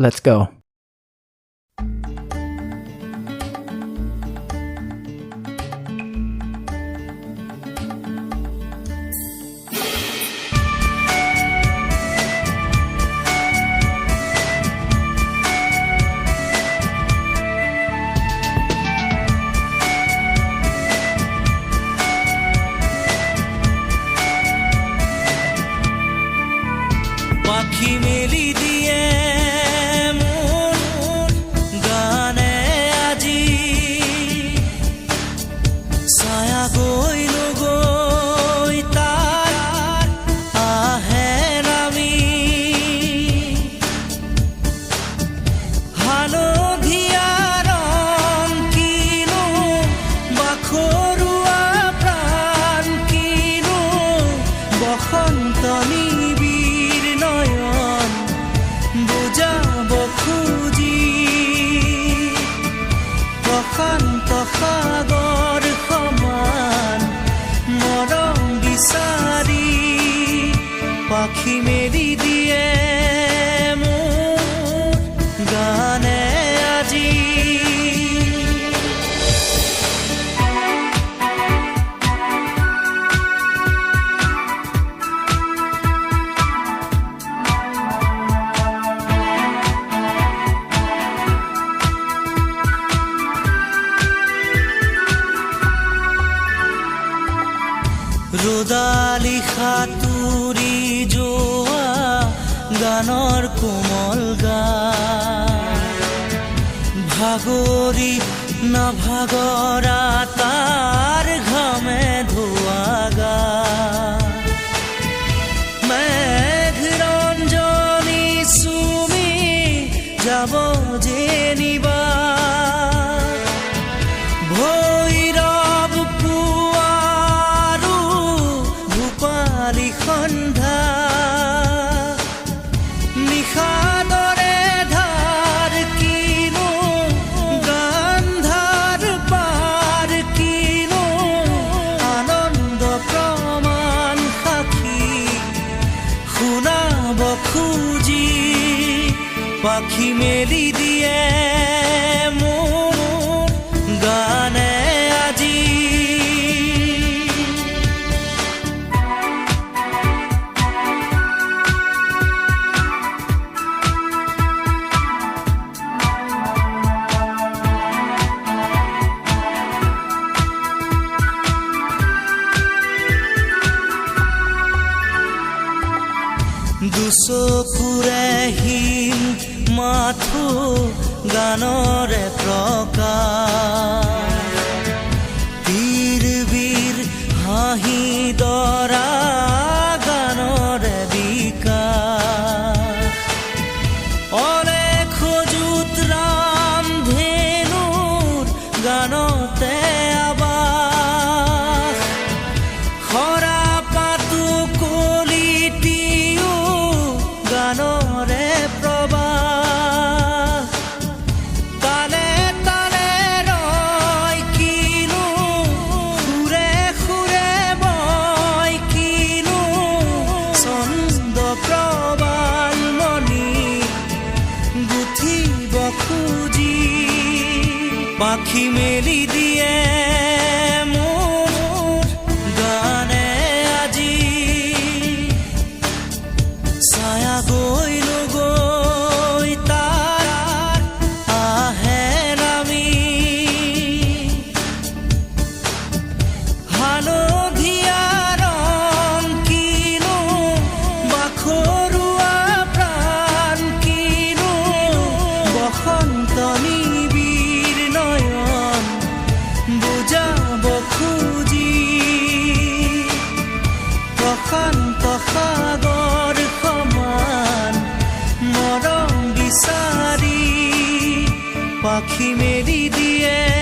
Let's go. পাখি Mary দিয়ে ৰদালি সাঁতুৰি যোৱা গানৰ কোমল গা ভাগৰি নাভাগৰা তাৰ ঘামে ধোৱা গা। মেঘৰঞ্জনী চুমি যাব যেনিবা ভৈ সাদরে ধার কিনো গান্ধার পার কিনো আনন্দ প্রমাণ সাক্ষী শুনাব পাখি মেলি দিয়ে সি মাথো গানৰ প্ৰকাৰ পাখি মেলি দিয়ে পাখি মেরি দিয়ে